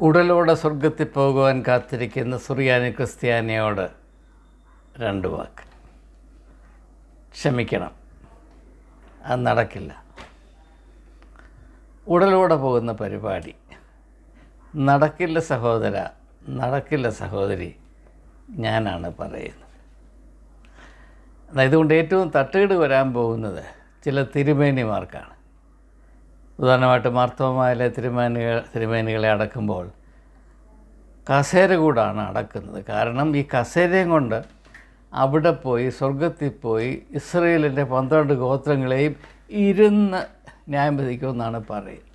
ഉടലോടെ സ്വർഗത്തിൽ പോകുവാൻ കാത്തിരിക്കുന്ന സുറിയാനി ക്രിസ്ത്യാനിയോട് രണ്ട് വാക്ക്. ക്ഷമിക്കണം. അത് നടക്കില്ല. ഉടലോടെ പോകുന്ന പരിപാടി. നടക്കില്ല സഹോദര നടക്കില്ല സഹോദരി ഞാനാണ് പറയുന്നത്. ഇതുകൊണ്ട് ഏറ്റവും തട്ടുകേട് വരാൻ പോകുന്നത് ചില തിരുമേനിമാർക്കാണ്. ഉദാഹരണമായിട്ട് മാർത്തോമായിലെ തിരുമേനികൾ തിരുമേനികളെ അടക്കുമ്പോൾ കസേര കൂടാണ് അടക്കുന്നത്. കാരണം ഈ കസേരയും കൊണ്ട് അവിടെ പോയി സ്വർഗത്തിൽ പോയി ഇസ്രയേലിന്റെ പന്ത്രണ്ട് ഗോത്രങ്ങളെയും ഇരുന്ന് ന്യായം വിധിക്കുമെന്നാണ് പറയുന്നത്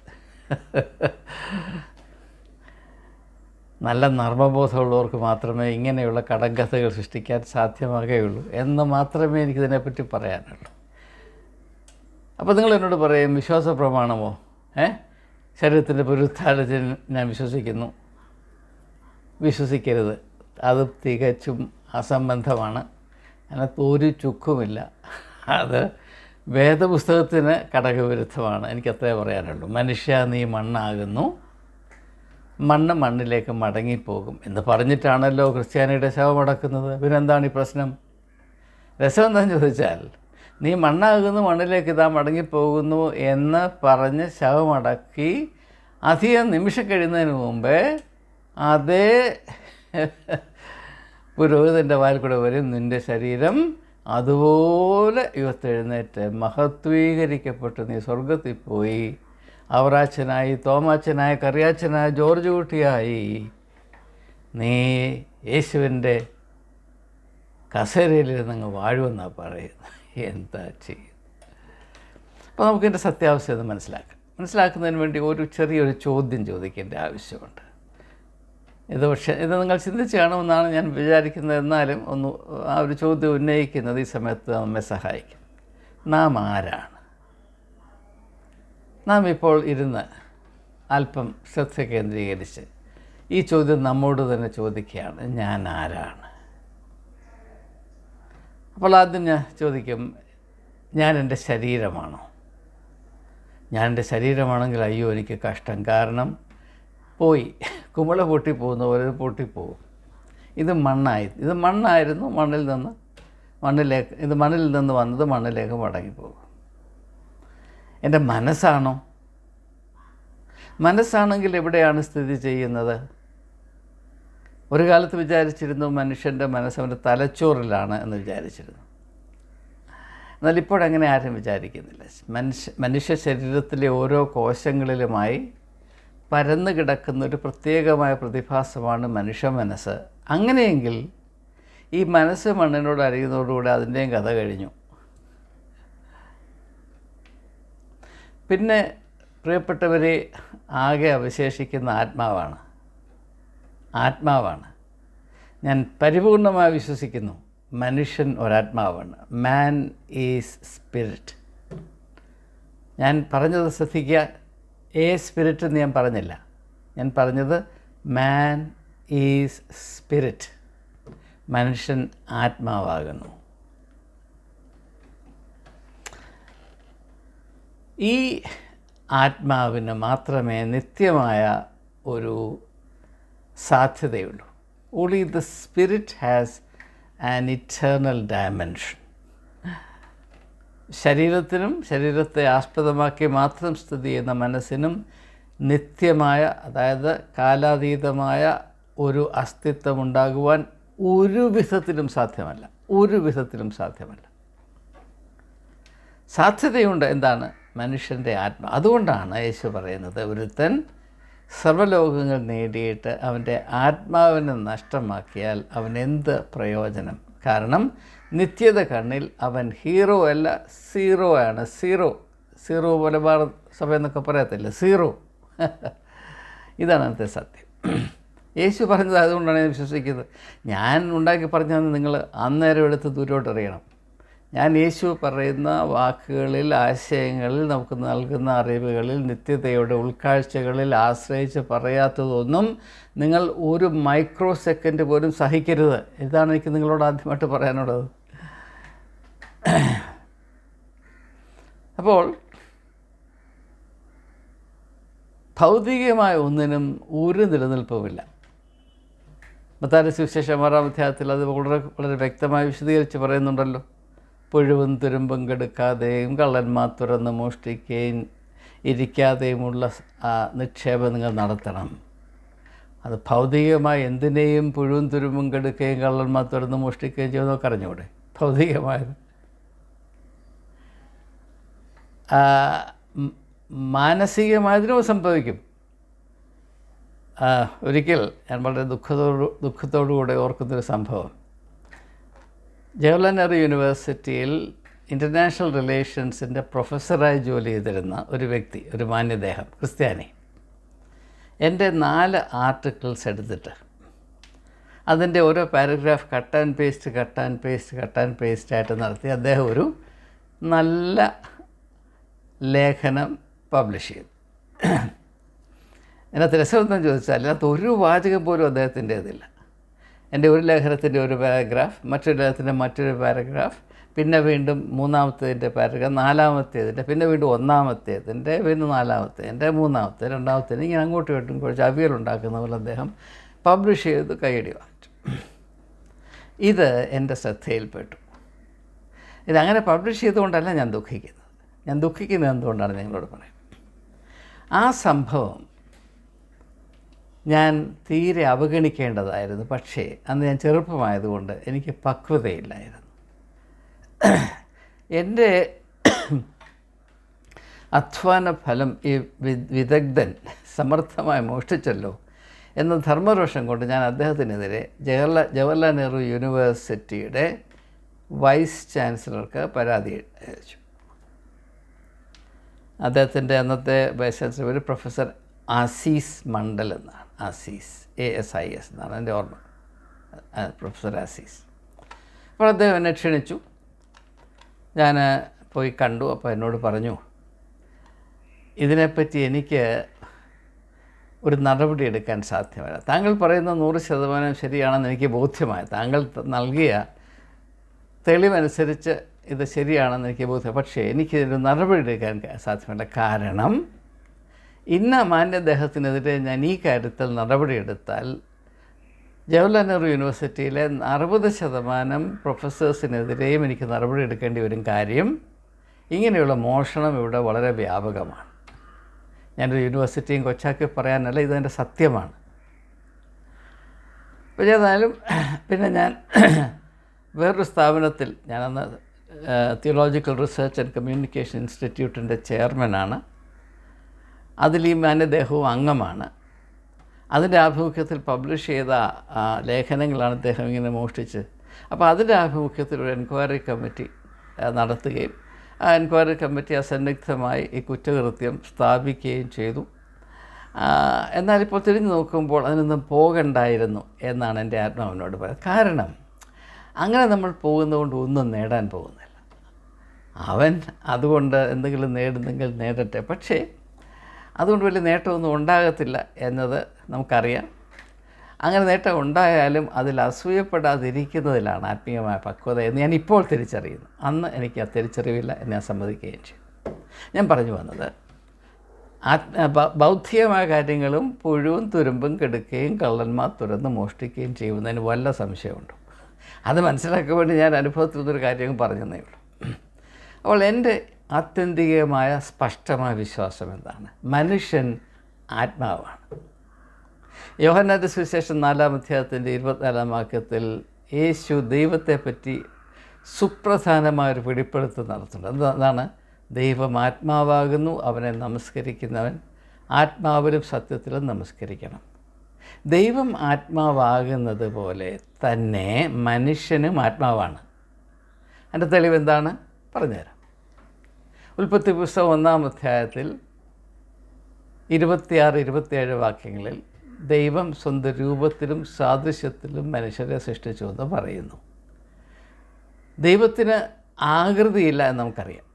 നല്ല നർമ്മബോധമുള്ളവർക്ക് മാത്രമേ ഇങ്ങനെയുള്ള കടങ്കഥകൾ സൃഷ്ടിക്കാൻ സാധ്യമാകുകയുള്ളൂ എന്ന് മാത്രമേ എനിക്കിതിനെപ്പറ്റി പറയാനുള്ളൂ. അപ്പോൾ നിങ്ങൾ എന്നോട് പറയും വിശ്വാസ പ്രമാണമോ ഏ? ശരീരത്തിന്റെ പുരുത്ഥാനത്തിൽ ഞാൻ വിശ്വസിക്കുന്നു. വിശ്വസിക്കരുത്. അത് തികച്ചും അസംബന്ധമാണ്. അതിനകത്ത് ഒരു ചുക്കുമില്ല. അത് വേദപുസ്തകത്തിന് ഘടകവിരുദ്ധമാണ്. എനിക്കത്രേ പറയാനുള്ളൂ. മനുഷ്യ നീ മണ്ണാകുന്നു. മണ്ണ് മണ്ണിലേക്ക് മടങ്ങിപ്പോകും എന്ന് പറഞ്ഞിട്ടാണല്ലോ ക്രിസ്ത്യാനിയുടെ ശവമടക്കുന്നത് പിന്നെന്താണ് ഈ പ്രശ്നം? രസം എന്താണെന്ന് ചോദിച്ചാൽ നീ മണ്ണാകുന്നു മണ്ണിലേക്ക് ഇതാ മടങ്ങിപ്പോകുന്നു എന്ന് പറഞ്ഞ് ശവമടക്കി അധികം നിമിഷം കഴിയുന്നതിന് മുമ്പേ അതേ പുരോഹിതന്റെ വാൽ കൂടെ വരും. നിന്റെ ശരീരം അതുപോലെ ഉയർത്തെഴുന്നേറ്റ് മഹത്വീകരിക്കപ്പെട്ടു. നീ സ്വർഗത്തിൽ പോയി. അവറാച്ചനായി തോമാച്ചനായി കറിയാച്ചനായി ജോർജ് കുട്ടിയായി. നീ യേശുവിന്റെ കസേരയിലിരുന്നങ്ങ് വാഴുമെന്നാണ് പറയുന്നത്. എന്താ ചെയ്യും അപ്പോൾ സത്യാവസ്ഥ ഒന്ന് മനസ്സിലാക്കാം. മനസ്സിലാക്കുന്നതിന് വേണ്ടി ഒരു ചെറിയൊരു ചോദ്യം ചോദിക്കേണ്ട ആവശ്യമുണ്ട്. ഇത് പക്ഷേ ഇത് നിങ്ങൾ ചിന്തിച്ച് കാണുമെന്നാണ് ഞാൻ വിചാരിക്കുന്നത്. എന്നാലും ഒന്ന് ആ ഒരു ചോദ്യം ഉന്നയിക്കുന്നത് ഈ സമയത്ത് നമ്മെ സഹായിക്കും. നാം ആരാണ്? നാം ഇപ്പോൾ ഇരുന്ന് അല്പം ശ്രദ്ധ കേന്ദ്രീകരിച്ച് ഈ ചോദ്യം നമ്മോട് തന്നെ ചോദിക്കുകയാണ്. ഞാൻ ആരാണ്? അപ്പോൾ ആദ്യം ഞാൻ ചോദിക്കും ഞാൻ എന്റെ ശരീരമാണോ? ഞാൻ എന്റെ ശരീരമാണെങ്കിൽ അയ്യോ എനിക്ക് കഷ്ടം. കാരണം പോയി കുമ്പള പൊട്ടിപ്പോകുന്ന പോലെ പൊട്ടിപ്പോകും ഇത് മണ്ണായി ഇത് മണ്ണായിരുന്നു മണ്ണിൽ നിന്ന് മണ്ണിലേക്ക് ഇത് മണ്ണിൽ നിന്ന് വന്നത് മണ്ണിലേക്ക് മടങ്ങിപ്പോകും എന്റെ മനസ്സാണോ? മനസ്സാണെങ്കിൽ എവിടെയാണ് സ്ഥിതി ചെയ്യുന്നത്? ഒരു കാലത്ത് വിചാരിച്ചിരുന്നു മനുഷ്യന്റെ മനസ്സ് അവന്റെ തലച്ചോറിലാണ് എന്ന് വിചാരിച്ചിരുന്നു. എന്നാൽ ഇപ്പോഴങ്ങനെ ആരും വിചാരിക്കുന്നില്ല. മനുഷ്യ മനുഷ്യ ശരീരത്തിലെ ഓരോ കോശങ്ങളിലുമായി പരന്നു കിടക്കുന്ന ഒരു പ്രത്യേകമായ പ്രതിഭാസമാണ് മനുഷ്യ മനസ്സ്. അങ്ങനെയെങ്കിൽ ഈ മനസ്സ് മണ്ണിനോട് അറിയുന്നതോടുകൂടി അതിന്റെയും കഥ കഴിഞ്ഞു. പിന്നെ പ്രിയപ്പെട്ടവരെ ആകെ അവശേഷിക്കുന്ന ആത്മാവാണ്. ആത്മാവാണ്. ഞാൻ പരിപൂർണമായി വിശ്വസിക്കുന്നു മനുഷ്യൻ ഒരാത്മാവാണ്. മാൻ ഈസ് സ്പിരിറ്റ് ഞാൻ പറഞ്ഞത് ശ്രദ്ധിക്കുക ഏ സ്പിരിറ്റ് എന്ന് ഞാൻ പറഞ്ഞില്ല. ഞാൻ പറഞ്ഞത് മാൻ ഈസ് സ്പിരിറ്റ് മനുഷ്യൻ ആത്മാവാകുന്നു. ഈ ആത്മാവിന് മാത്രമേ നിത്യമായ ഒരു സാധ്യതയുള്ളൂ only the spirit has an eternal dimension ശരീരത്തിനും ശരീരത്തെ ആസ്പദമാക്കി മാത്രം സ്ഥിതി ചെയ്യുന്ന മനസ്സിനും നിത്യമായ അതായത് കാലാതീതമായ ഒരു അസ്തിത്വം ഉണ്ടാകുവാൻ ഒരു വിധത്തിലും സാധ്യമല്ല. ഒരു വിധത്തിലും സാധ്യമല്ല. സാധ്യതയുണ്ട് എന്താണ്? മനുഷ്യന്റെ ആത്മ. അതുകൊണ്ടാണ് യേശു പറയുന്നത് ഒരുത്തൻ സർവലോകങ്ങൾ നേടിയിട്ട് അവന്റെ ആത്മാവിനെ നഷ്ടമാക്കിയാൽ അവൻ എന്ത് പ്രയോജനം? കാരണം നിത്യത കണ്ണിൽ അവൻ ഹീറോ അല്ല സീറോ ആണ്. സീറോ. സീറോ പോലെ മലബാർ സഭ എന്നൊക്കെ പറയത്തില്ല? സീറോ. ഇതാണ് അന്നത്തെ സത്യം. യേശു പറഞ്ഞത് അതുകൊണ്ടാണ് ഞാൻ വിശ്വസിക്കുന്നത്. ഞാൻ ഉണ്ടാക്കി പറഞ്ഞാൽ നിങ്ങൾ അന്നേരം എടുത്ത് ദൂരോട്ട് അറിയണം ഞാൻ യേശു പറയുന്ന വാക്കുകളിൽ ആശയങ്ങളിൽ നമുക്ക് നൽകുന്ന അറിവുകളിൽ നിത്യതയുടെ ഉൾക്കാഴ്ചകളിൽ ആശ്രയിച്ച് പറയാത്തതൊന്നും നിങ്ങൾ ഒരു മൈക്രോ സെക്കൻഡ് പോലും സഹിക്കരുത്. ഇതാണ് എനിക്ക് നിങ്ങളോട് ആദ്യമായിട്ട് പറയാനുള്ളത്. അപ്പോൾ ഭൗതികമായ ഒന്നിനും ഒരു നിലനിൽപ്പുമില്ല. മത്താരി സുവിശേഷം ആറാം അധ്യായത്തിൽ അത് വളരെ വളരെ വ്യക്തമായി വിശദീകരിച്ച് പറയുന്നുണ്ടല്ലോ. പുഴുവും തുരുമ്പും കെടുക്കാതെയും കള്ളന്മാർ തുറന്ന് മോഷ്ടിക്കുകയും ഇരിക്കാതെയുമുള്ള നിക്ഷേപം നിങ്ങൾ നടത്തണം. അത് ഭൗതികമായി എന്തിനേയും പുഴുവും തുരുമ്പും കെടുക്കുകയും കള്ളന്മാർ തുറന്ന് മോഷ്ടിക്കുകയും ചെയ്യുന്നതൊക്കെ അറിഞ്ഞൂടെ ഭൗതികമായത്. മാനസികമായതിനും സംഭവിക്കും? ഒരിക്കൽ ഞാൻ വളരെ ദുഃഖത്തോടു ദുഃഖത്തോടുകൂടെ ഓർക്കുന്നൊരു സംഭവം. ജവഹർലാൽ യൂണിവേഴ്സിറ്റിയിൽ ഇന്റർനാഷണൽ റിലേഷൻസിന്റെ പ്രൊഫസറായി ജോലി ചെയ്തിരുന്ന ഒരു വ്യക്തി ഒരു മാന്യദേഹം ക്രിസ്ത്യാനി. എന്റെ നാല് ആർട്ടിക്കിൾസ് എടുത്തിട്ട് അതിന്റെ ഓരോ paragraph cut and paste cut and paste cut and paste ആയിട്ട് നടത്തി അദ്ദേഹം ഒരു നല്ല ലേഖനം പബ്ലിഷ് ചെയ്തു. അതിനകത്ത് രസമെന്ന് ചോദിച്ചാൽ അതിനകത്ത് ഒരു വാചകം പോലും അദ്ദേഹത്തിന്റേതില്ല. എന്റെ ഒരു ലേഖനത്തിന്റെ ഒരു പാരഗ്രാഫ് മറ്റൊരു ലേഖനത്തിന്റെ മറ്റൊരു പാരഗ്രാഫ് പിന്നെ വീണ്ടും മൂന്നാമത്തേതിന്റെ പാരഗ്രാഫ് നാലാമത്തേതിന്റെ പിന്നെ വീണ്ടും ഒന്നാമത്തേതിന്റെ നാലാമത്തെ നാലാമത്തേതിന്റെ മൂന്നാമത്തെ രണ്ടാമത്തെ ഇങ്ങനെ അങ്ങോട്ടും ഇങ്ങോട്ടും കുറച്ച് അവിയലുണ്ടാക്കുന്ന പോലെ അദ്ദേഹം പബ്ലിഷ് ചെയ്ത് കൈയടി വാങ്ങിച്ചു. ഇത് എന്റെ ശ്രദ്ധയിൽപ്പെട്ടു. ഇതങ്ങനെ പബ്ലിഷ് ചെയ്തുകൊണ്ടല്ല ഞാൻ ദുഃഖിക്കുന്നത്. ഞാൻ ദുഃഖിക്കുന്നത് എന്തുകൊണ്ടാണ് നിങ്ങളോട് പറയുന്നത് ആ സംഭവം ഞാൻ തീരെ അവഗണിക്കേണ്ടതായിരുന്നു. പക്ഷേ അന്ന് ഞാൻ ചെറുപ്പമായതുകൊണ്ട് എനിക്ക് പക്വതയില്ലായിരുന്നു. എന്റെ അധ്വാന ഫലം ഈ വിദഗ്ധൻ സമർത്ഥമായി മോഷ്ടിച്ചല്ലോ എന്ന ധർമ്മരോഷം കൊണ്ട് ഞാൻ അദ്ദേഹത്തിനെതിരെ ജവഹർലാൽ ജവഹർലാൽ നെഹ്റു യൂണിവേഴ്സിറ്റിയുടെ വൈസ് ചാൻസലർക്ക് പരാതി അയച്ചു. അദ്ദേഹത്തിന്റെ അന്നത്തെ വൈസ് ചാൻസലർ ഒരു പ്രൊഫസർ ആസീസ് മണ്ഡൽ എന്നാണ്. Asis A S I S എന്നാണ് എന്റെ ഓർമ്മ പ്രൊഫസർ അസീസ് അപ്പോൾ അദ്ദേഹം എന്നെ ക്ഷണിച്ചു. ഞാൻ പോയി കണ്ടു അപ്പോൾ എന്നോട് പറഞ്ഞു ഇതിനെപ്പറ്റി എനിക്ക് ഒരു നടപടി എടുക്കാൻ സാധ്യമല്ല. താങ്കൾ പറയുന്ന നൂറ് ശതമാനം ശരിയാണെന്ന് എനിക്ക് ബോധ്യമായി. താങ്കൾ നൽകിയ തെളിവനുസരിച്ച് ഇത് ശരിയാണെന്ന് എനിക്ക് ബോധ്യം പക്ഷേ എനിക്കിതിന്റെ നടപടി എടുക്കാൻ സാധ്യമല്ല. കാരണം ഇന്ന മാന്യദേഹത്തിനെതിരെ ഞാൻ ഈ കാര്യത്തിൽ നടപടിയെടുത്താൽ ജവഹർലാൽ നെഹ്റു യൂണിവേഴ്സിറ്റിയിലെ അറുപത് ശതമാനം പ്രൊഫസേഴ്സിനെതിരെയും എനിക്ക് നടപടി എടുക്കേണ്ടി വരും കാര്യം ഇങ്ങനെയുള്ള മോഷണം ഇവിടെ വളരെ വ്യാപകമാണ്. ഞാനൊരു യൂണിവേഴ്സിറ്റിയും കൊച്ചാക്കി പറയാനല്ല ഇതെന്റെ സത്യമാണ്. അപ്പോൾ ഏതായാലും പിന്നെ ഞാൻ വേറൊരു സ്ഥാപനത്തിൽ ഞാനന്ന് തിയോളജിക്കൽ റിസർച്ച് ആൻഡ് കമ്മ്യൂണിക്കേഷൻ ഇൻസ്റ്റിറ്റ്യൂട്ടിന്റെ ചെയർമാനാണ്. അതിൽ ഈ മാന്യദേഹവും അംഗമാണ്. അതിന്റെ ആഭിമുഖ്യത്തിൽ പബ്ലിഷ് ചെയ്ത ലേഖനങ്ങളാണ് അദ്ദേഹം ഇങ്ങനെ മോഷ്ടിച്ച്. അപ്പോൾ അതിന്റെ ആഭിമുഖ്യത്തിൽ ഒരു എൻക്വയറി കമ്മിറ്റി നടത്തുകയും ആ എൻക്വയറി കമ്മിറ്റി അസന്നിഗ്ധമായി ഈ കുറ്റകൃത്യം സ്ഥാപിക്കുകയും ചെയ്തു. എന്നാലിപ്പോൾ തിരിഞ്ഞു നോക്കുമ്പോൾ അതിനൊന്നും പോകണ്ടായിരുന്നു എന്നാണ് എന്റെ ആത്മാവിനോട് പറയുന്നത്. കാരണം അങ്ങനെ നമ്മൾ പോകുന്നതുകൊണ്ട് ഒന്നും നേടാൻ പോകുന്നില്ല. അവൻ അതുകൊണ്ട് എന്തെങ്കിലും നേടുന്നെങ്കിൽ നേടട്ടെ. പക്ഷേ അതുകൊണ്ട് വലിയ നേട്ടമൊന്നും ഉണ്ടാകത്തില്ല എന്നത് നമുക്കറിയാം. അങ്ങനെ നേട്ടം ഉണ്ടായാലും അതിൽ അസൂയപ്പെടാതിരിക്കുന്നതിലാണ് ആത്മീയമായ പക്വത എന്ന് ഞാൻ ഇപ്പോൾ തിരിച്ചറിയുന്നു. അന്ന് എനിക്ക് ആ തിരിച്ചറിവില്ല എന്ന് സമ്മതിക്കുകയും ചെയ്തു. ഞാൻ പറഞ്ഞു വന്നത് ആത്മ ബൗദ്ധികമായ കാര്യങ്ങളും പുഴുവും തുരുമ്പും കെടുക്കുകയും കള്ളന്മാർ തുറന്ന് മോഷ്ടിക്കുകയും ചെയ്യുന്നതിന് വല്ല സംശയമുണ്ടോ? അത് മനസ്സിലാക്കാൻ വേണ്ടി ഞാൻ അനുഭവത്തിൽ നിന്നൊരു കാര്യം പറഞ്ഞതേ ഉള്ളൂ. അപ്പോൾ എന്റെ ആത്യന്തികമായ സ്പഷ്ടമായ വിശ്വാസം എന്താണ്? മനുഷ്യൻ ആത്മാവാണ്. യോഹന്നാന്റെ സുവിശേഷം നാലാം അധ്യായത്തിന്റെ ഇരുപത്തിനാലാം വാക്യത്തിൽ യേശു ദൈവത്തെപ്പറ്റി സുപ്രധാനമായൊരു വെളിപ്പെടുത്തൽ നടത്തുന്നുണ്ട്. എന്താണ്? ദൈവം ആത്മാവാകുന്നു അവനെ നമസ്കരിക്കുന്നവൻ ആത്മാവിലും സത്യത്തിലും നമസ്കരിക്കണം. ദൈവം ആത്മാവാകുന്നത് പോലെ തന്നെ മനുഷ്യനും ആത്മാവാണ്. അതിന്റെ തെളിവ് എന്താണ്? പറഞ്ഞുതരാം. ഉൽപ്പത്തി പുസ്തകം ഒന്നാം അധ്യായത്തിൽ ഇരുപത്തിയാറ് ഇരുപത്തിയേഴ് വാക്യങ്ങളിൽ ദൈവം സ്വന്തം രൂപത്തിലും സാദൃശ്യത്തിലും മനുഷ്യരെ സൃഷ്ടിച്ചു എന്ന് പറയുന്നു. ദൈവത്തിന് ആകൃതിയില്ല എന്ന് നമുക്കറിയാം.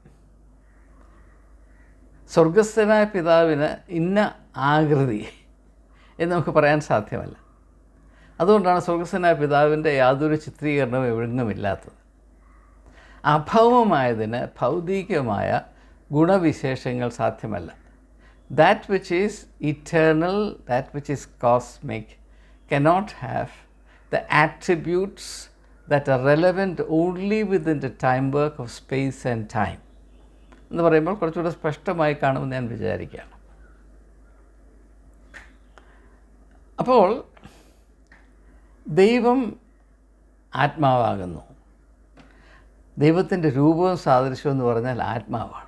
സ്വർഗസ്ഥനായ പിതാവിന് ഇന്ന ആകൃതി എന്ന് നമുക്ക് പറയാൻ സാധ്യമല്ല. അതുകൊണ്ടാണ് സ്വർഗസ്ഥനായ പിതാവിന്റെ യാതൊരു ചിത്രീകരണവും എവിടെങ്ങുമില്ലാത്തത് അഭൗമമായതിന് ഭൗതികമായ ഗുണവിശേഷങ്ങൾ സാധ്യമല്ല that which is eternal, that which is cosmic, cannot have the attributes that are relevant only within the time work of space and time. എന്ന് പറയുമ്പോൾ കുറച്ചുകൂടെ സ്പഷ്ടമായി കാണുമെന്ന് ഞാൻ വിചാരിക്കുകയാണ് അപ്പോൾ ദൈവം ആത്മാവാകുന്നു ദൈവത്തിന്റെ രൂപവും സാദൃശ്യവും എന്ന് പറഞ്ഞാൽ ആത്മാവാണ്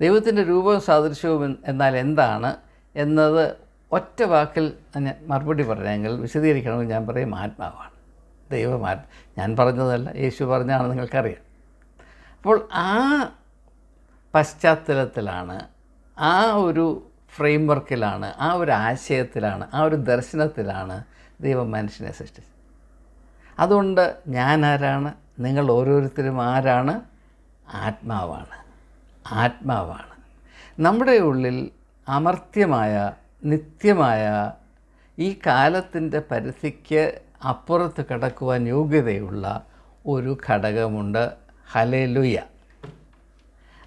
ദൈവത്തിന്റെ രൂപവും സാദൃശ്യവും എന്നാൽ എന്താണ് എന്നത് ഒറ്റ വാക്കിൽ ഞാൻ മറുപടി പറഞ്ഞെങ്കിൽ വിശദീകരിക്കണമെങ്കിൽ ഞാൻ പറയും ആത്മാവാണ്. ദൈവമാത്മ ഞാൻ പറഞ്ഞതല്ല യേശു പറഞ്ഞാണ് നിങ്ങൾക്കറിയാം. അപ്പോൾ ആ പശ്ചാത്തലത്തിലാണ് ആ ഒരു ഫ്രെയിം വർക്കിലാണ് ആ ഒരു ആശയത്തിലാണ് ആ ഒരു ദർശനത്തിലാണ് ദൈവം മനുഷ്യനെ സൃഷ്ടിച്ചത്. അതുകൊണ്ട് ഞാൻ നിങ്ങൾ ഓരോരുത്തരും ആരാണ്? ആത്മാവാണ്. ആത്മാവാണ്. നമ്മുടെ ഉള്ളിൽ അമർത്യമായ നിത്യമായ ഈ കാലത്തിന്റെ പരിധിക്ക് അപ്പുറത്ത് കിടക്കുവാൻ യോഗ്യതയുള്ള ഒരു ഘടകമുണ്ട് ഹലേലുയ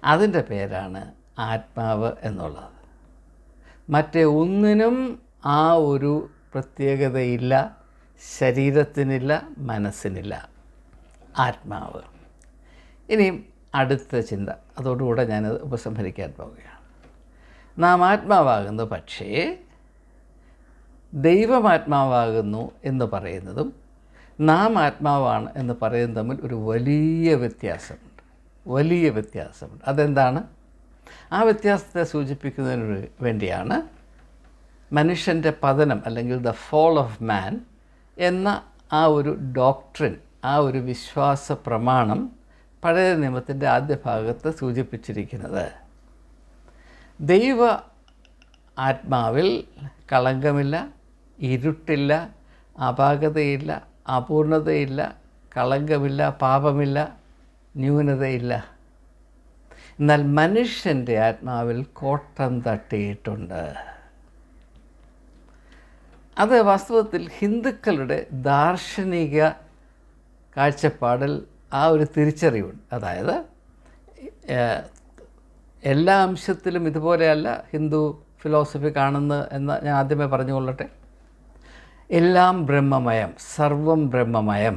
അതിന്റെ പേരാണ് ആത്മാവ് എന്നുള്ളത്. മറ്റേ ഒന്നിനും ആ ഒരു പ്രത്യേകതയില്ല ശരീരത്തിനില്ല മനസ്സിനില്ല. ആത്മാവ്. ഇനിയും അടുത്ത ചിന്ത. അതോടുകൂടെ ഞാനത് ഉപസംഹരിക്കാൻ പോവുകയാണ്. നാം ആത്മാവാകുന്നു പക്ഷേ ദൈവമാത്മാവാകുന്നു എന്ന് പറയുന്നതും നാം ആത്മാവാണ് എന്ന് പറയുന്നതും തമ്മിൽ ഒരു വലിയ വ്യത്യാസമുണ്ട്. വലിയ വ്യത്യാസമുണ്ട്. അതെന്താണ്? ആ വ്യത്യാസത്തെ സൂചിപ്പിക്കുന്നതിന് വേണ്ടിയാണ് മനുഷ്യന്റെ പതനം അല്ലെങ്കിൽ ദ ഫോൾ ഓഫ് മാൻ എന്ന ആ ഒരു ഡോക്ട്രിൻ ആ ഒരു വിശ്വാസ പ്രമാണം പഴയ നിയമത്തിന്റെ ആദ്യ ഭാഗത്ത് സൂചിപ്പിച്ചിരിക്കുന്നത് ദൈവ ആത്മാവിൽ കളങ്കമില്ല ഇരുട്ടില്ല അപാകതയില്ല അപൂർണതയില്ല കളങ്കമില്ല പാപമില്ല ന്യൂനതയില്ല. എന്നാൽ മനുഷ്യന്റെ ആത്മാവിൽ കോട്ടം തട്ടിയിട്ടുണ്ട്. അത് വാസ്തവത്തിൽ ഹിന്ദുക്കളുടെ ദാർശനിക കാഴ്ചപ്പാടിൽ ആ ഒരു തിരിച്ചറിവുണ്ട്. അതായത് എല്ലാ അംശത്തിലും ഇതുപോലെയല്ല ഹിന്ദു ഫിലോസഫി കാണുന്നത് എന്ന് ഞാൻ ആദ്യമേ പറഞ്ഞുകൊള്ളട്ടെ. എല്ലാം ബ്രഹ്മമയം സർവം ബ്രഹ്മമയം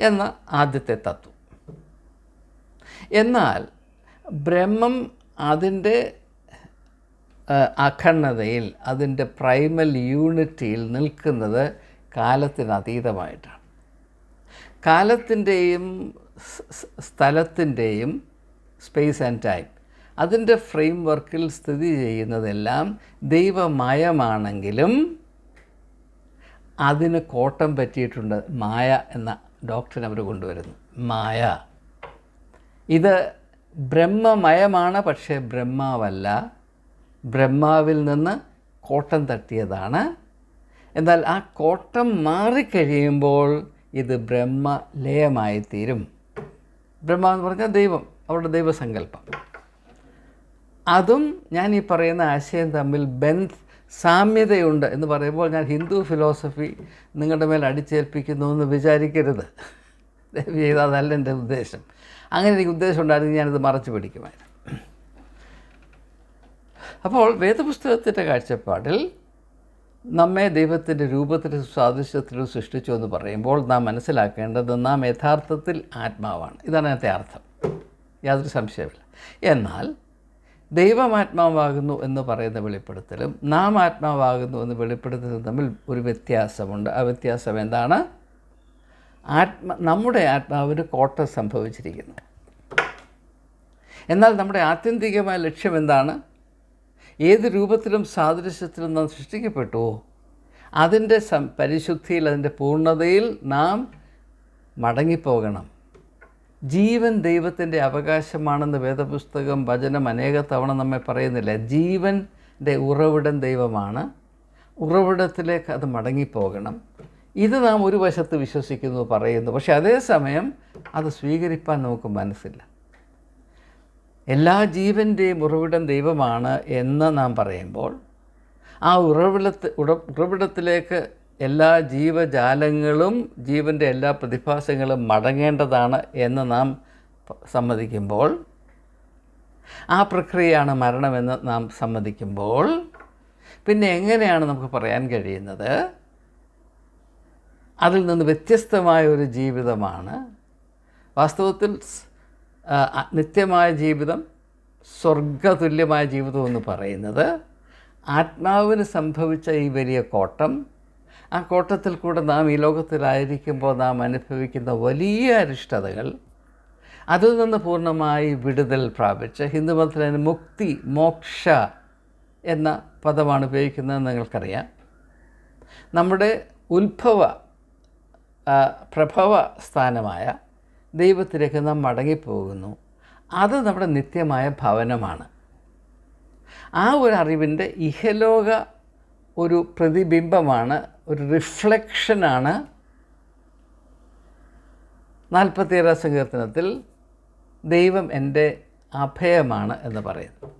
എന്ന ആദ്യത്തെ തത്വം. എന്നാൽ ബ്രഹ്മം അതിന്റെ അഖണ്ഡതയിൽ അതിന്റെ പ്രൈമൽ യൂണിറ്റിയിൽ നിൽക്കുന്നത് കാലത്തിന് അതീതമായിട്ടാണ് കാലത്തിന്റെയും സ്ഥലത്തിന്റെയും സ്പേസ് ആൻഡ് ടൈം അതിന്റെ ഫ്രെയിം വർക്കിൽ സ്ഥിതി ചെയ്യുന്നതെല്ലാം ദൈവമയമാണെങ്കിലും അതിന് കോട്ടം പറ്റിയിട്ടുണ്ട് മായ എന്ന ഡോക്ടർ അവർ കൊണ്ടുവരുന്നു. മായ. ഇത് ബ്രഹ്മമയമാണ് പക്ഷേ ബ്രഹ്മാവല്ല. ബ്രഹ്മാവിൽ നിന്ന് കോട്ടം തട്ടിയതാണ്. എന്നാൽ ആ കോട്ടം മാറിക്കഴിയുമ്പോൾ ഇത് ബ്രഹ്മലയമായി തീരും ബ്രഹ്മ എന്ന് പറഞ്ഞാൽ ദൈവം അവരുടെ ദൈവസങ്കല്പം. അതും ഞാൻ ഈ പറയുന്ന ആശയം തമ്മിൽ ബന്ധ സാമ്യതയുണ്ട് എന്ന് പറയുമ്പോൾ ഞാൻ ഹിന്ദു ഫിലോസഫി നിങ്ങളുടെ മേൽ അടിച്ചേൽപ്പിക്കുന്നു എന്ന് വിചാരിക്കരുത്. ദയവ് ചെയ്ത് അതല്ല എന്റെ ഉദ്ദേശം. അങ്ങനെ എനിക്ക് ഉദ്ദേശം ഉണ്ടായിരുന്നെങ്കിൽ ഞാനിത് മറച്ചു പിടിക്കുമായിരുന്നു. അപ്പോൾ വേദപുസ്തകത്തിന്റെ കാഴ്ചപ്പാടിൽ നമ്മെ ദൈവത്തിന്റെ രൂപത്തിലും സാദൃശ്യത്തിലും സൃഷ്ടിച്ചു എന്ന് പറയുമ്പോൾ നാം മനസ്സിലാക്കേണ്ടത് നാം യഥാർത്ഥത്തിൽ ആത്മാവാണ്. ഇതാണ് അതിനകത്തെ അർത്ഥം. യാതൊരു സംശയമില്ല എന്നാൽ ദൈവം ആത്മാവാകുന്നു എന്ന് പറയുന്ന വെളിപ്പെടുത്തലും നാം ആത്മാവാകുന്നു എന്ന് വെളിപ്പെടുത്തലും തമ്മിൽ ഒരു വ്യത്യാസമുണ്ട്. ആ വ്യത്യാസം എന്താണ്? ആത്മ നമ്മുടെ ആത്മാവിന് കോട്ട സംഭവിച്ചിരിക്കുന്നു. എന്നാൽ നമ്മുടെ ആത്യന്തികമായ ലക്ഷ്യം എന്താണ്? ഏത് രൂപത്തിലും സാദൃശ്യത്തിലും നാം സൃഷ്ടിക്കപ്പെട്ടുവോ അതിന്റെ സം പരിശുദ്ധിയിൽ അതിന്റെ പൂർണതയിൽ നാം മടങ്ങിപ്പോകണം. ജീവൻ ദൈവത്തിന്റെ അവകാശമാണെന്ന് വേദപുസ്തകം വചനം അനേക തവണ നമ്മെ പറയുന്നില്ല. ജീവന്റെ ഉറവിടം ദൈവമാണ്. ഉറവിടത്തിലേക്ക് അത് മടങ്ങിപ്പോകണം. ഇത് നാം ഒരു വശത്ത് വിശ്വസിക്കുന്നു പറയുന്നു. പക്ഷേ അതേസമയം അത് സ്വീകരിപ്പാൻ നമുക്ക് മനസ്സില്ല. എല്ലാ ജീവന്റെയും ഉറവിടം ദൈവമാണ് എന്ന് നാം പറയുമ്പോൾ ആ ഉറവിടത്ത് ഉറവിടത്തിലേക്ക് എല്ലാ ജീവജാലങ്ങളും ജീവന്റെ എല്ലാ പ്രതിഭാസങ്ങളും മടങ്ങേണ്ടതാണ് എന്ന് നാം സമ്മതിക്കുമ്പോൾ ആ പ്രക്രിയയാണ് മരണമെന്ന് നാം സമ്മതിക്കുമ്പോൾ പിന്നെ എങ്ങനെയാണ് നമുക്ക് പറയാൻ കഴിയുന്നത്? അതിൽ നിന്ന് വ്യത്യസ്തമായ ഒരു ജീവിതമാണ്. വാസ്തവത്തിൽ നിത്യമായ ജീവിതം സ്വർഗതുല്യമായ ജീവിതം എന്ന് പറയുന്നത് ആത്മാവിന് സംഭവിച്ച ഈ വലിയ കോട്ടം. ആ കോട്ടത്തിൽ കൂടെ നാം ഈ ലോകത്തിലായിരിക്കുമ്പോൾ നാം അനുഭവിക്കുന്ന വലിയ അരിഷ്ടതകൾ അതിൽ നിന്ന് പൂർണമായി വിടുതൽ പ്രാപിച്ച് ഹിന്ദുമതത്തിൽ അതിന് മുക്തി മോക്ഷ എന്ന പദമാണ് ഉപയോഗിക്കുന്നത് നിങ്ങൾക്കറിയാം. നമ്മുടെ ഉത്ഭവ പ്രഭവ സ്ഥാനമായ ദൈവത്തിലേക്ക് നാം മടങ്ങിപ്പോകുന്നു. അത് നമ്മുടെ നിത്യമായ ഭവനമാണ്. ആ ഒരു അറിവിന്റെ ഇഹലോക ഒരു പ്രതിബിംബമാണ് ഒരു റിഫ്ലക്ഷനാണ് നാൽപ്പത്തിയേഴാം സങ്കീർത്തനത്തിൽ ദൈവം എന്റെ അഭയമാണ് എന്ന് പറയുന്നത്.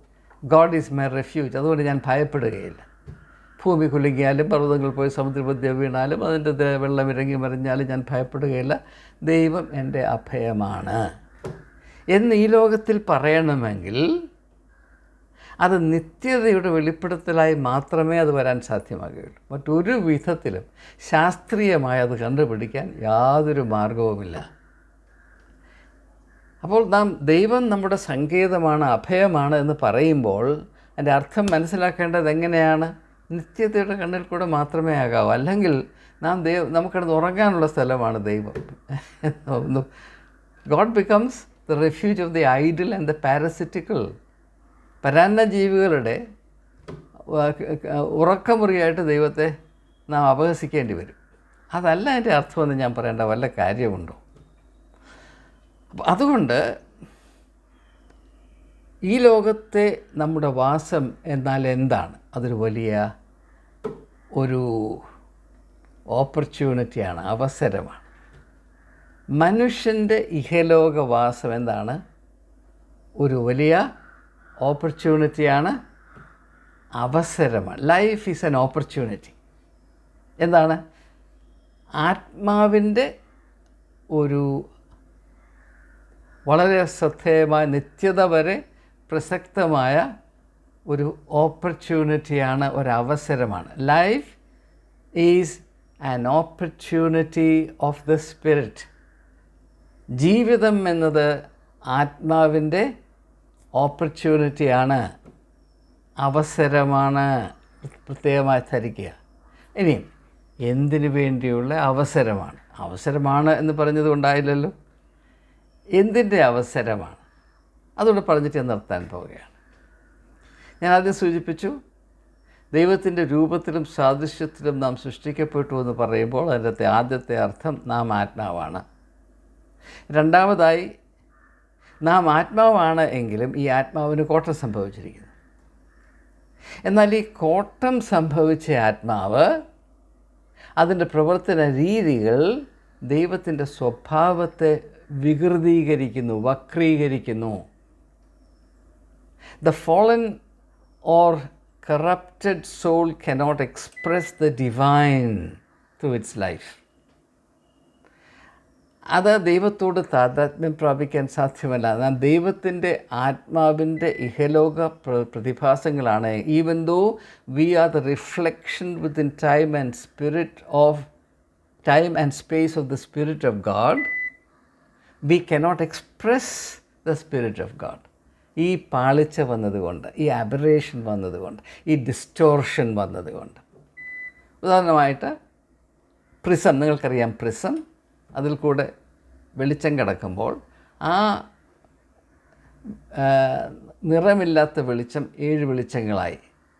God is my refuge. അതുകൊണ്ട് ഞാൻ ഭയപ്പെടുകയില്ല. ഭൂമി കുലുങ്ങിയാലും പർവതങ്ങൾ പോയി സമുദ്രമധ്യ വീണാലും അതിന്റെ വെള്ളം ഇറങ്ങി മറിഞ്ഞാലും ഞാൻ ഭയപ്പെടുകയില്ല. ദൈവം എന്റെ അഭയമാണ്. എന്ന് ഈ ലോകത്തിൽ പറയണമെങ്കിൽ അത് നിത്യതയുടെ വെളിപ്പെടുത്തലായി മാത്രമേ അത് വരാൻ സാധ്യമാകുകയുള്ളൂ. മറ്റൊരു വിധത്തിലും ശാസ്ത്രീയമായി അത് കണ്ടുപിടിക്കാൻ യാതൊരു മാർഗവുമില്ല. അപ്പോൾ നാം ദൈവം നമ്മുടെ സങ്കേതമാണ് അഭയമാണ് എന്ന് പറയുമ്പോൾ അതിന്റെ അർത്ഥം മനസ്സിലാക്കേണ്ടത് എങ്ങനെയാണ്? നിത്യതയുടെ കണ്ണിൽ കൂടെ മാത്രമേ ആകാവൂ. അല്ലെങ്കിൽ നാം ദൈവം നമുക്കിടന്ന് ഉറങ്ങാനുള്ള സ്ഥലമാണ് ദൈവം. God becomes the refuge of the idle and the parasitical പരാന്ന ജീവികളുടെ ഉറക്കമുറിയായിട്ട് ദൈവത്തെ നാം അപഹസിക്കേണ്ടി വരും. അതല്ല എന്റെ അർത്ഥമെന്ന് ഞാൻ പറയേണ്ട വല്ല കാര്യമുണ്ടോ? അതുകൊണ്ട് ഈ ലോകത്തെ നമ്മുടെ വാസം എന്നാൽ എന്താണ്? അതൊരു വലിയ ഒരു ഓപ്പർച്യൂണിറ്റിയാണ് അവസരമാണ്. മനുഷ്യന്റെ ഇഹലോകവാസം എന്താണ്? ഒരു വലിയ ഓപ്പർച്യൂണിറ്റിയാണ് അവസരമാണ്. ലൈഫ് ഈസ് എൻ ഓപ്പർച്യൂണിറ്റി എന്താണ്? ആത്മാവിന്റെ ഒരു വളരെ ശ്രദ്ധേയമായ നിത്യത വരെ പ്രസക്തമായ ഒരു ഓപ്പർച്യൂണിറ്റിയാണ് ഒരവസരമാണ്. Life is an opportunity of the spirit ജീവിതം എന്നത് ആത്മാവിന്റെ ഓപ്പർച്യൂണിറ്റിയാണ് അവസരമാണ് പ്രത്യേകമായി ധരിക്കുക. ഇനിയും എന്തിനു വേണ്ടിയുള്ള അവസരമാണ്? അവസരമാണ് എന്ന് പറഞ്ഞത് കൊണ്ടായില്ലല്ലോ. എന്തിന്റെ അവസരമാണ്? അതുകൊണ്ട് പറഞ്ഞിട്ട് ഞാൻ നിർത്താൻ പോവുകയാണ്. ഞാൻ ആദ്യം സൂചിപ്പിച്ചു ദൈവത്തിന്റെ രൂപത്തിലും സാദൃശ്യത്തിലും നാം സൃഷ്ടിക്കപ്പെട്ടു എന്ന് പറയുമ്പോൾ അതിന്റെ ആദ്യത്തെ അർത്ഥം നാം ആത്മാവാണ്. രണ്ടാമതായി നാം ആത്മാവാണ് എങ്കിലും ഈ ആത്മാവിന് കോട്ടം സംഭവിച്ചിരിക്കുന്നു. എന്നാൽ ഈ കോട്ടം സംഭവിച്ച ആത്മാവ് അതിന്റെ പ്രവർത്തന രീതികൾ ദൈവത്തിന്റെ സ്വഭാവത്തെ വികൃതീകരിക്കുന്നു വക്രീകരിക്കുന്നു. The fallen or corrupted soul cannot express the divine through its life അത് ദൈവത്തോട് താതാത്മ്യം പ്രാപിക്കാൻ സാധ്യമല്ല. എന്നാൽ ദൈവത്തിന്റെ ആത്മാവിന്റെ ഇഹലോക പ്ര പ്രതിഭാസങ്ങളാണ്. Even though we are the reflection within time and spirit of time and space of the spirit of God we cannot express the spirit of God ഈ പാളിച്ച വന്നതുകൊണ്ട് ഈ അബറേഷൻ വന്നതുകൊണ്ട് ഈ ഡിസ്റ്റോർഷൻ വന്നതുകൊണ്ട്. ഉദാഹരണമായിട്ട് പ്രിസം നിങ്ങൾക്കറിയാം പ്രിസം അതിൽ കൂടെ വെളിച്ചം കിടക്കുമ്പോൾ ആ നിറമില്ലാത്ത വെളിച്ചം ഏഴ് വെളിച്ചങ്ങളായി.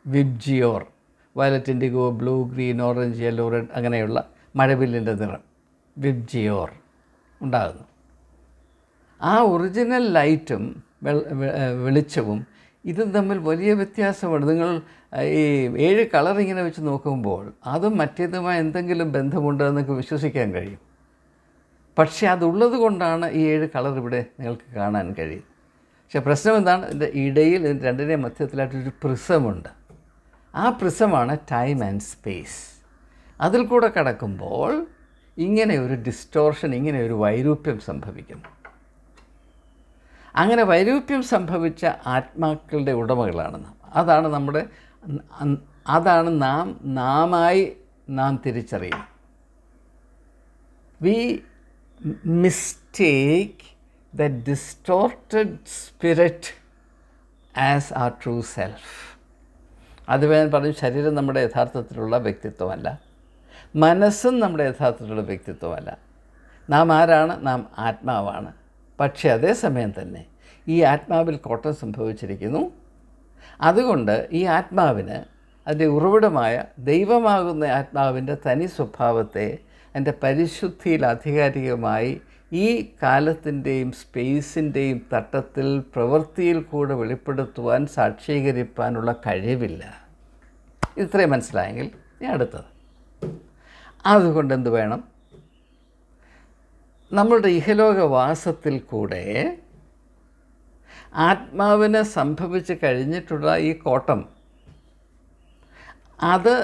VIBGYOR violet indigo blue green orange yellow red അങ്ങനെയുള്ള മഴവില്ലിന്റെ നിറം. വിബ്ജിയോർ ഉണ്ടാകുന്നു. ആ ഒറിജിനൽ ലൈറ്റും വെളിച്ചവും. ഇതും തമ്മിൽ വലിയ വ്യത്യാസമാണ് നിങ്ങൾ ഈ ഏഴ് കളർ ഇങ്ങനെ വെച്ച് നോക്കുമ്പോൾ അതും മറ്റേതുമായി എന്തെങ്കിലും ബന്ധമുണ്ട് എന്നൊക്കെ വിശ്വസിക്കാൻ കഴിയും. പക്ഷേ അതുള്ളത് കൊണ്ടാണ് ഈ ഏഴ് കളർ ഇവിടെ നിങ്ങൾക്ക് കാണാൻ കഴിയും. പക്ഷേ പ്രശ്നം എന്താണ്? ഇതിന്റെ ഇടയിൽ രണ്ടിന്റെ മധ്യത്തിലായിട്ടൊരു പ്രിസമുണ്ട്. ആ പ്രിസമാണ് ടൈം ആൻഡ് സ്പേസ്. അതിൽ കൂടെ കടക്കുമ്പോൾ ഇങ്ങനെ ഒരു ഡിസ്റ്റോർഷൻ ഇങ്ങനെ ഒരു വൈരൂപ്യം സംഭവിക്കുന്നു. അങ്ങനെ വൈരൂപ്യം സംഭവിച്ച ആത്മാക്കളുടെ ഉടമകളാണ് നാം. അതാണ് നമ്മുടെ അതാണ് നാം നാമായി നാം തിരിച്ചറിയുന്നത്. We mistake the distorted spirit as our true self അത് ഞാൻ പറഞ്ഞു ശരീരം നമ്മുടെ യഥാർത്ഥത്തിലുള്ള വ്യക്തിത്വമല്ല. മനസ്സും നമ്മുടെ യഥാർത്ഥത്തിലുള്ള വ്യക്തിത്വമല്ല. നാം ആരാണ്? നാം ആത്മാവാണ്. പക്ഷേ അതേസമയം തന്നെ ഈ ആത്മാവിൽ കോട്ടം സംഭവിച്ചിരിക്കുന്നു. അതുകൊണ്ട് ഈ ആത്മാവിന് അതിന്റെ ഉറവിടമായ ദൈവമാകുന്ന ആത്മാവിന്റെ തനി സ്വഭാവത്തെ എന്റെ പരിശുദ്ധിയിൽ ആധികാരികമായി ഈ കാലത്തിന്റെയും സ്പേസിന്റെയും തട്ടത്തിൽ പ്രവൃത്തിയിൽ കൂടെ വെളിപ്പെടുത്തുവാൻ സാക്ഷീകരിപ്പാനുള്ള കഴിവില്ല. ഇത്രയും മനസ്സിലായെങ്കിൽ ഞാൻ അടുത്തത്. അതുകൊണ്ട് എന്ത് വേണം? നമ്മളുടെ ഇഹലോകവാസത്തിൽ കൂടെ ആത്മാവിന് സംഭവിച്ച് കഴിഞ്ഞിട്ടുള്ള ഈ കോട്ടം അത്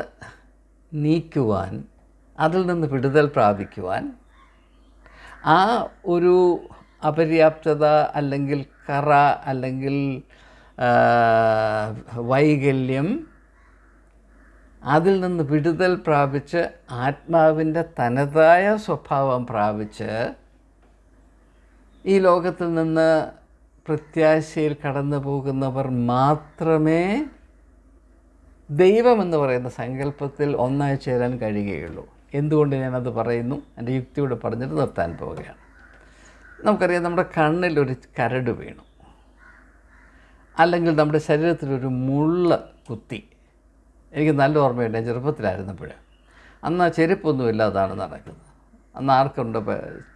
നീക്കുവാൻ അതിൽ നിന്ന് വിടുതൽ പ്രാപിക്കുവാൻ ആ ഒരു അപര്യാപ്തത അല്ലെങ്കിൽ കറ അല്ലെങ്കിൽ വൈകല്യം അതിൽ നിന്ന് വിടുതൽ പ്രാപിച്ച് ആത്മാവിന്റെ തനതായ സ്വഭാവം പ്രാപിച്ച് ഈ ലോകത്തിൽ നിന്ന് പ്രത്യാശയിൽ കടന്നു പോകുന്നവർ മാത്രമേ ദൈവമെന്ന് പറയുന്ന സങ്കല്പത്തിൽ ഒന്നായി ചേരാൻ കഴിയുകയുള്ളൂ. എന്തുകൊണ്ട് ഞാനത് പറയുന്നു? എന്റെ യുക്തിയോട് പറഞ്ഞിട്ട് നിർത്താൻ പോവുകയാണ്. നമുക്കറിയാം നമ്മുടെ കണ്ണിലൊരു കരട് വീണു. അല്ലെങ്കിൽ നമ്മുടെ ശരീരത്തിലൊരു മുള്ള കുത്തി. എനിക്ക് നല്ല ഓർമ്മയുണ്ട്. ഞാൻ ചെറുപ്പത്തിലായിരുന്നപ്പോൾ അന്ന് ആ ചെരുപ്പൊന്നും ഇല്ലാതാണ് നടക്കുന്നത്. അന്ന് ആർക്കുണ്ട്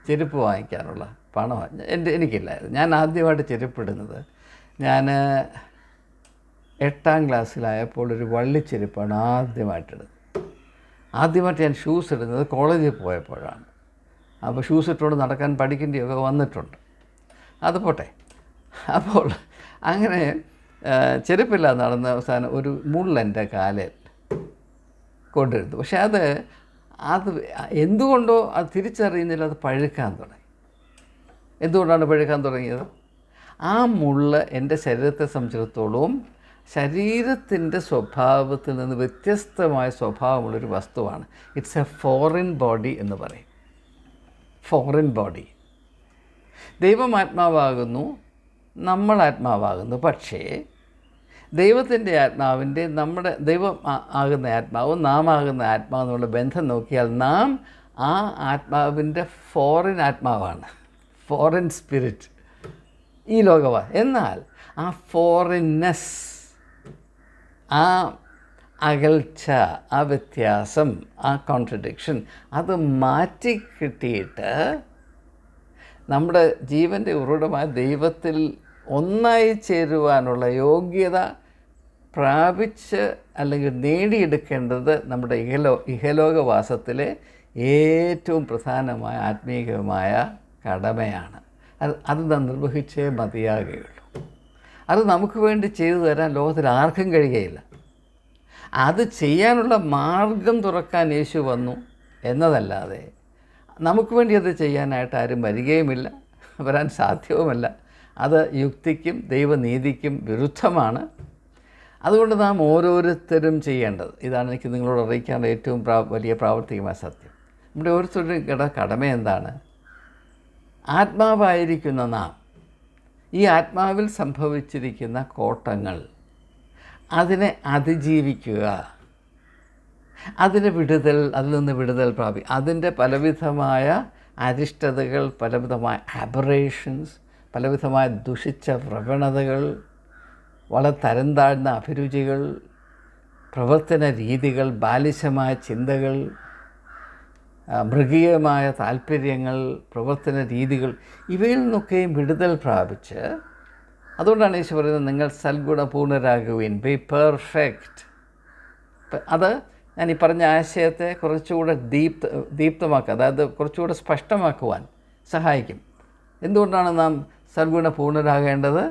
ചെരുപ്പ് വാങ്ങിക്കാനുള്ള പണം എന്റെ എനിക്കില്ലായിരുന്നു. ഞാൻ ആദ്യമായിട്ട് ചെരുപ്പിടുന്നത് ഞാൻ എട്ടാം ക്ലാസ്സിലായപ്പോൾ ഒരു വള്ളിച്ചെരുപ്പാണ് ആദ്യമായിട്ടിടുന്നത്. ആദ്യമായിട്ട് ഞാൻ ഷൂസ് ഇടുന്നത് കോളേജിൽ പോയപ്പോഴാണ്. അപ്പോൾ ഷൂസ് ഇട്ടുകൊണ്ട് നടക്കാൻ പഠിക്കേണ്ടിയൊക്കെ വന്നിട്ടുണ്ട്. അത് പോട്ടെ. അപ്പോൾ അങ്ങനെ ആ, ചെരുപ്പില്ലാതെ നടന്ന അവസാനം ഒരു മുള്ളെന്റെ കാലിൽ കൊണ്ടിരുന്നു പക്ഷെ അത് അത് എന്തുകൊണ്ടോ അത് തിരിച്ചറിയുന്നില്ല അത് പഴുക്കാൻ തുടങ്ങി. എന്തുകൊണ്ടാണ് പഴുക്കാൻ തുടങ്ങിയത്? ആ മുള്ള എന്റെ ശരീരത്തെ സംബന്ധിച്ചിടത്തോളം ശരീരത്തിന്റെ സ്വഭാവത്തിൽ നിന്ന് വ്യത്യസ്തമായ സ്വഭാവമുള്ളൊരു വസ്തുവാണ്. ഇറ്റ്സ് എ ഫോറിൻ ബോഡി എന്ന് പറയും. ഫോറിൻ ബോഡി ദൈവം ആത്മാവാകുന്നു നമ്മൾ ആത്മാവാകുന്നു. പക്ഷേ ദൈവത്തിന്റെ ആത്മാവിന്റെ നമ്മുടെ ദൈവം ആകുന്ന ആത്മാവും നാം ആകുന്ന ആത്മാവും എന്നുള്ള ബന്ധം നോക്കിയാൽ നാം ആ ആത്മാവിന്റെ ഫോറിൻ ആത്മാവാണ്. Foreign spirit. ഈ ലോകവാ. എന്നാൽ ആ ഫോറിൻനെസ് ആ അകൽച്ച ആ വ്യത്യാസം ആ കോൺട്രഡിക്ഷൻ അത് മാറ്റി കിട്ടിയിട്ട് നമ്മുടെ ജീവന്റെ ഉറവിടമായ ദൈവത്തിൽ ഒന്നായി ചേരുവാനുള്ള യോഗ്യത പ്രാപിച്ച് അല്ലെങ്കിൽ നേടിയെടുക്കേണ്ടത് നമ്മുടെ ഇഹലോ ഇഹലോകവാസത്തിലെ ഏറ്റവും പ്രധാനമായ ആത്മീയമായ കടമയാണ്. അത് അത് നാം നിർവഹിച്ചേ മതിയാകുകയുള്ളൂ. അത് നമുക്ക് വേണ്ടി ചെയ്തു തരാൻ ലോകത്തിൽ ആർക്കും കഴിയുകയില്ല. അത് ചെയ്യാനുള്ള മാർഗം തുറക്കാൻ യേശു വന്നു എന്നതല്ലാതെ നമുക്ക് വേണ്ടി അത് ചെയ്യാനായിട്ട് ആരും വരികയുമില്ല. വരാൻ സാധ്യവുമല്ല. അത് യുക്തിക്കും ദൈവനീതിക്കും വിരുദ്ധമാണ്. അതുകൊണ്ട് നാം ഓരോരുത്തരും ചെയ്യേണ്ടത്. ഇതാണ് എനിക്ക് നിങ്ങളോട് അറിയിക്കാനുള്ള ഏറ്റവും പ്രാ വലിയ പ്രാവർത്തികമായ സത്യം. നമ്മുടെ ഓരോരുത്തരുടെയും കട കടമ എന്താണ്? ആത്മാവായിരിക്കുന്ന നാം. ഈ ആത്മാവിൽ സംഭവിച്ചിരിക്കുന്ന കോട്ടങ്ങൾ. അതിനെ അതിജീവിക്കുക. അതിന് വിടുതൽ അതിൽ നിന്ന് വിടുതൽ പ്രാപി അതിന്റെ പലവിധമായ അരിഷ്ടതകൾ പലവിധമായ ആബറേഷൻസ് പലവിധമായ ദുഷിച്ച പ്രവണതകൾ വളരെ തരം താഴ്ന്ന അഭിരുചികൾ പ്രവർത്തന രീതികൾ ബാലിശമായ ചിന്തകൾ മൃഗീയമായ താല്പര്യങ്ങൾ പ്രവർത്തന രീതികൾ ഇവയിൽ നിന്നൊക്കെയും വിടുതൽ പ്രാപിച്ച് അതുകൊണ്ടാണ് ഈശോ പറയുന്നത് നിങ്ങൾ സൽഗുണപൂർണരാകുവിൻ. ബി പെർഫെക്റ്റ് അത് ഞാൻ ഈ പറഞ്ഞ ആശയത്തെ കുറച്ചുകൂടെ ദീപ്ത ദീപ്തമാക്കുക അതായത് കുറച്ചുകൂടെ സ്പഷ്ടമാക്കുവാൻ സഹായിക്കും. എന്തുകൊണ്ടാണ് നാം സൽഗുണപൂർണരാകേണ്ടത്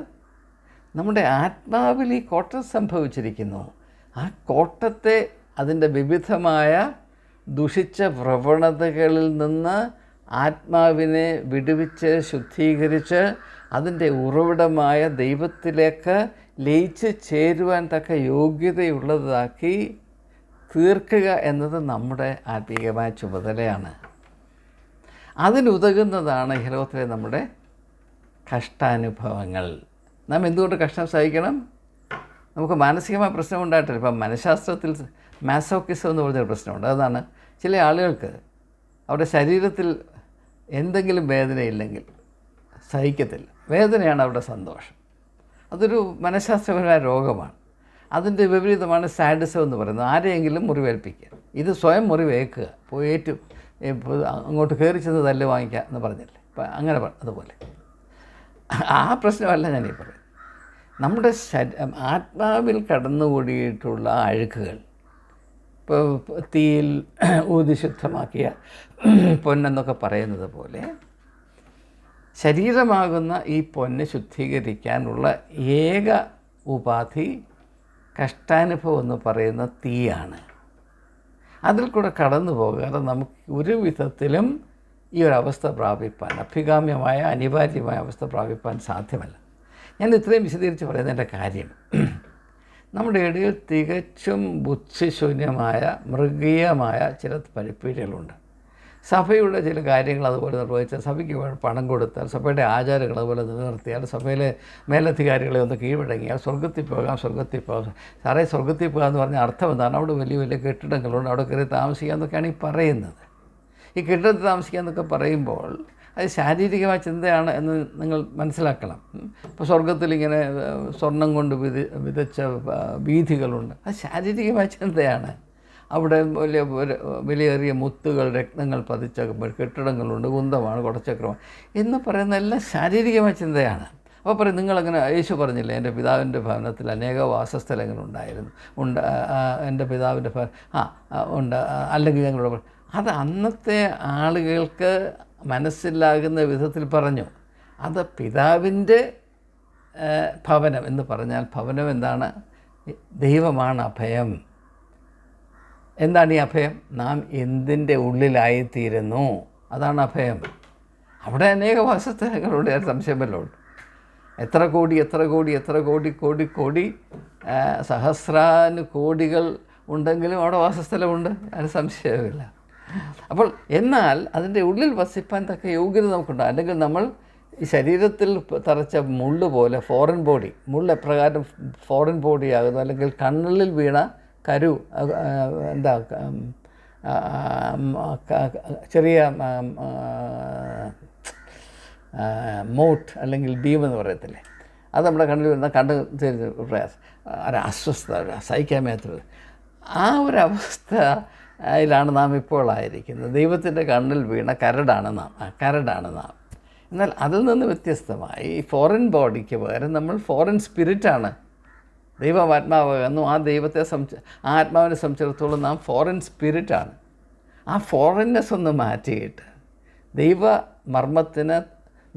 നമ്മുടെ ആത്മാവിൽ ഈ കോട്ടം സംഭവിച്ചിരിക്കുന്നു. ആ കോട്ടത്തെ അതിന്റെ വിവിധമായ ദുഷിച്ച പ്രവണതകളിൽ നിന്ന് ആത്മാവിനെ വിടുവിച്ച് ശുദ്ധീകരിച്ച് അതിന്റെ ഉറവിടമായ ദൈവത്തിലേക്ക് ലയിച്ച് ചേരുവാൻ തക്ക യോഗ്യതയുള്ളതാക്കി തീർക്കുക എന്നത് നമ്മുടെ ആത്മീയമായ ചുമതലയാണ്. അതിനുതകുന്നതാണ് ഈ നമ്മുടെ കഷ്ടാനുഭവങ്ങൾ. നാം എന്തുകൊണ്ട് കഷ്ടം സഹിക്കണം നമുക്ക് മാനസികമായ പ്രശ്നം ഉണ്ടായിട്ടില്ല. ഇപ്പം മനഃശാസ്ത്രത്തിൽ മാസോക്കിസം എന്ന് പറഞ്ഞൊരു പ്രശ്നമുണ്ട്. അതാണ് ചില ആളുകൾക്ക് അവരുടെ ശരീരത്തിൽ എന്തെങ്കിലും വേദനയില്ലെങ്കിൽ സഹിക്കത്തില്ല. വേദനയാണ് അവരുടെ സന്തോഷം. അതൊരു മനഃശാസ്ത്രപരമായ രോഗമാണ്. അതിന്റെ വിപരീതമാണ് സാഡിസം എന്ന് പറയുന്നത്. ആരെയെങ്കിലും മുറിവേൽപ്പിക്കുക. ഇത് സ്വയം മുറിവേക്കുക പോയി അങ്ങോട്ട് കയറി ചെന്ന് തല്ല് വാങ്ങിക്കുക എന്ന് പറഞ്ഞില്ലേ? അപ്പം അങ്ങനെ അതുപോലെ. ആ പ്രശ്നമല്ല ഞാനീ പറയുന്നത്. നമ്മുടെ ശരി ആത്മാവിൽ കടന്നുകൂടിയിട്ടുള്ള അഴുക്കുകൾ. ഇപ്പോൾ തീയിൽ ഊതി ശുദ്ധമാക്കിയ പൊന്നെന്നൊക്കെ പറയുന്നത് പോലെ ശരീരമാകുന്ന ഈ പൊന്ന് ശുദ്ധീകരിക്കാനുള്ള ഏക ഉപാധി കഷ്ടാനുഭവം എന്ന് പറയുന്ന തീയാണ്. അതിൽ കൂടെ കടന്നു പോകാതെ നമുക്ക് ഒരു വിധത്തിലും ഈ ഒരു അവസ്ഥ പ്രാപിപ്പാൻ അഭികാമ്യമായ അനിവാര്യമായ അവസ്ഥ പ്രാപിപ്പാൻ സാധ്യമല്ല. ഞാൻ ഇത്രയും വിശദീകരിച്ച് പറയുന്നതിന്റെ കാര്യം നമ്മുടെ ഇടയിൽ തികച്ചും ബുദ്ധിശൂന്യമായ മൃഗീയമായ ചില പരിപ്പീടികളുണ്ട് സഭയുടെ ചില കാര്യങ്ങൾ അതുപോലെ നിർവഹിച്ചാൽ സഭയ്ക്ക് പണം കൊടുത്താൽ സഭയുടെ ആചാരങ്ങൾ അതുപോലെ നിലനിർത്തിയാൽ സഭയിലെ മേലധികാരികളെ ഒന്ന് കീഴടങ്ങിയാൽ സ്വർഗത്തിൽ പോകാം സ്വർഗത്തിൽ പോകാം. സാറേ സ്വർഗത്തിൽ പോകാമെന്ന് എന്ന് പറഞ്ഞ അർത്ഥം എന്താണ് അവിടെ വലിയ വലിയ കെട്ടിടങ്ങളുണ്ട് അവിടെ കയറി താമസിക്കുക എന്നൊക്കെയാണ് ഈ പറയുന്നത്. ഈ കെട്ടിടത്തിൽ താമസിക്കുക എന്നൊക്കെ പറയുമ്പോൾ അത് ശാരീരികമായ ചിന്തയാണ് എന്ന് നിങ്ങൾ മനസ്സിലാക്കണം. ഇപ്പോൾ സ്വർഗത്തിൽ ഇങ്ങനെ സ്വർണം കൊണ്ട് വിത വിതച്ച വീഥികളുണ്ട്. അത് ശാരീരികമായ ചിന്തയാണ്. അവിടെ വലിയ വിലയേറിയ മുത്തുകൾ രത്നങ്ങൾ പതിച്ച കെട്ടിടങ്ങളുണ്ട് കുന്തമാണ് കുടച്ചക്രമാണ് എന്ന് പറയുന്ന എല്ലാം ശാരീരികമായ ചിന്തയാണ്. അപ്പോൾ പറയും നിങ്ങളങ്ങനെ യേശു പറഞ്ഞില്ലേ എന്റെ പിതാവിന്റെ ഭവനത്തിൽ അനേക വാസസ്ഥലങ്ങളുണ്ടായിരുന്നു. ഉണ്ട് എന്റെ പിതാവിന്റെ ഭവൻ ആ ഉണ്ട് അല്ലെങ്കിൽ ഞങ്ങളുടെ. അത് അന്നത്തെ ആളുകൾക്ക് മനസ്സിലാകുന്ന വിധത്തിൽ പറഞ്ഞു. അത് പിതാവിന്റെ ഭവനം എന്ന് പറഞ്ഞാൽ ഭവനം എന്താണ്? ദൈവമാണ് അഭയം. എന്താണ് ഈ അഭയം? നാം എന്തിന്റെ ഉള്ളിലായിത്തീരുന്നു? അതാണ് അഭയം. അവിടെ അനേക വാസസ്ഥലങ്ങളുണ്ട് സംശയമല്ലോണ്ട് സംശയമല്ലോ എത്ര കോടി എത്ര കോടി എത്ര കോടി കോടി കോടി ആ, സഹസ്രാനു കോടികൾ ഉണ്ടെങ്കിലും അവിടെ വാസസ്ഥലമുണ്ട്? അതിന് സംശയമില്ല അപ്പോൾ എന്നാൽ അതിന്റെ ഉള്ളിൽ വസിപ്പാൻ തക്ക യോഗ്യത നമുക്കുണ്ട്. അല്ലെങ്കിൽ നമ്മൾ ഈ ശരീരത്തിൽ തറച്ച മുള്ള് പോലെ ഫോറിൻ ബോഡി മുള്ള് എപ്രകാരം ഫോറിൻ ബോഡി ആകുന്നു. അല്ലെങ്കിൽ കണ്ണുള്ളിൽ വീണ കരു എന്താ ചെറിയ മോട്ട് അല്ലെങ്കിൽ ബീം എന്ന് പറയത്തില്ലേ? അത് നമ്മുടെ കണ്ണിൽ വരുന്ന തരുന്ന പ്രയാസം. ഒരു അസ്വസ്ഥത സഹിക്കാൻ മേത്തത് ആ ഒരു അവസ്ഥയിലാണ് നാം ഇപ്പോൾ ആയിരിക്കുന്നത്. ദൈവത്തിന്റെ കണ്ണിൽ വീണ കരടാണ് നാം. കരടാണ് നാം. എന്നാൽ അതിൽ നിന്ന് വ്യത്യസ്തമായി ഫോറിൻ ബോഡിക്ക് പകരം നമ്മൾ ഫോറിൻ സ്പിരിറ്റാണ് ദൈവം ആത്മാവ് എന്നും ആ ദൈവത്തെ സംബ ആ ആത്മാവിനെ സംബന്ധിച്ചിടത്തോളം നാം ഫോറിൻ സ്പിരിറ്റാണ് ആ ഫോറിൻനെസ് ഒന്ന് മാറ്റിയിട്ട് ദൈവ മർമ്മത്തിന്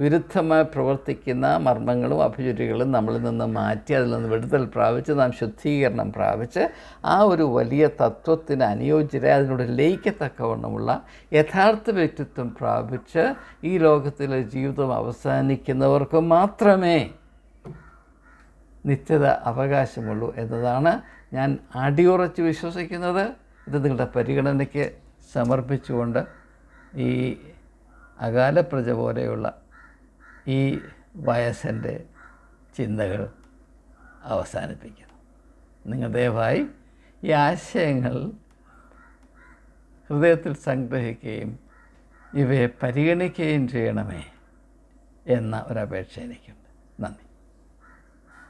വിരുദ്ധമായി പ്രവർത്തിക്കുന്ന മർമ്മങ്ങളും അഭിചുരികളും നമ്മളിൽ നിന്ന് മാറ്റി അതിൽ നിന്ന് വിടുതൽ പ്രാപിച്ച് നാം ശുദ്ധീകരണം പ്രാപിച്ച് ആ ഒരു വലിയ തത്വത്തിന് അനുയോജ്യരായി അതിനോട് ലയിക്കത്തക്കവണ്ണമുള്ള യഥാർത്ഥ വ്യക്തിത്വം പ്രാപിച്ച് ഈ ലോകത്തിലെ ജീവിതം അവസാനിക്കുന്നവർക്ക് മാത്രമേ നിത്യത അവകാശമുള്ളൂ എന്നതാണ് ഞാൻ അടിയുറച്ച് വിശ്വസിക്കുന്നത്. ഇത് നിങ്ങളുടെ പരിഗണനയ്ക്ക് സമർപ്പിച്ചുകൊണ്ട് ഈ അകാലപ്രജ പോലെയുള്ള ഈ വയസ്സിന്റെ ചിന്തകൾ അവസാനിപ്പിക്കുന്നു. നിങ്ങൾ ദയവായി ഈ ആശയങ്ങൾ ഹൃദയത്തിൽ സംഗ്രഹിക്കുകയും ഇവയെ പരിഗണിക്കുകയും ചെയ്യണമേ എന്ന ഒരപേക്ഷ എനിക്കുണ്ട്. നന്ദി.